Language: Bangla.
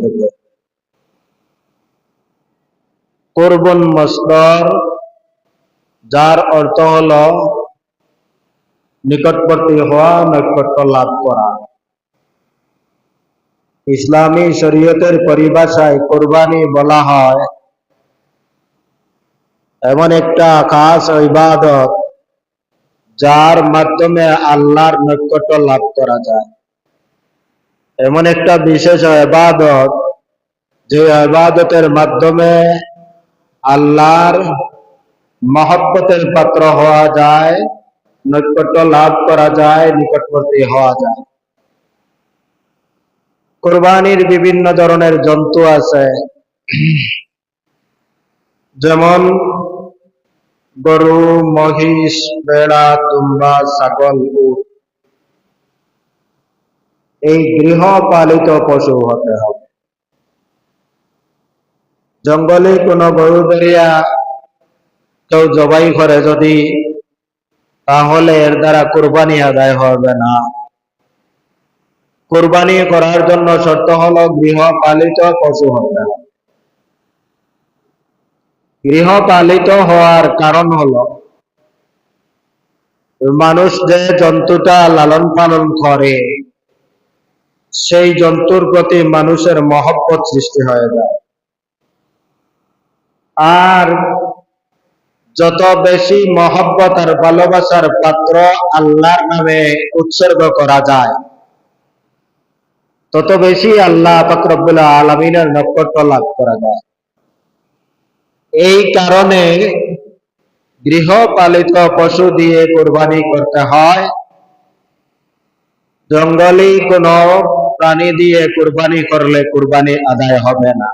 থেকে কোরবন যার অর্থ হল নিকটবর্তী হওয়া, নৈকট্য লাভ করা। ইসলামী শরীয়তের পরিভাষায় কোরবানি বলা হয় এমন একটা খাস ইবাদত, যার মাধ্যমে আল্লাহর নৈকট্য লাভ করা যায়। এমন একটা বিশেষ ইবাদত যে ইবাদতের মাধ্যমে আল্লাহর মহব্বতের পাত্র হওয়া যায়, নৈকট্য লাভ করা যায়, নিকটবর্তী হওয়া যায়। কোরবানির বিভিন্ন ধরনের জন্তু আছে। যেমন গরু, মহিষ বেড়া দুম্বা, ছাগল, উট। এই গৃহপালিত পশু হতে হবে। জঙ্গলে কোনো গরু বেরিয়া কেউ জবাই করে যদি, তাহলে এর দ্বারা কোরবানি আদায় হবে না। কোরবানি করার জন্য শর্ত হলো গৃহপালিত পশু হতে হবে। গৃহপালিত হওয়ার কারণ হলো, মানুষ যে জন্তুটা লালন পালন করে সেই জন্তুর প্রতি মানুষের মহব্বত সৃষ্টি হয়ে যায়। আর যত বেশি মহব্বত আর ভালোবাসার পাত্র আল্লাহর নামে উৎসর্গ করা যায়, তত বেশি আল্লাহ ফকরবুল আলমিনের নক্ষত্র লাভ করা যায়। এই কারণে গৃহপালিত পশু দিয়ে কোরবানি করতে হয়। জঙ্গলি কোন প্রাণী দিয়ে কোরবানি করলে কোরবানি আদায় হবে না।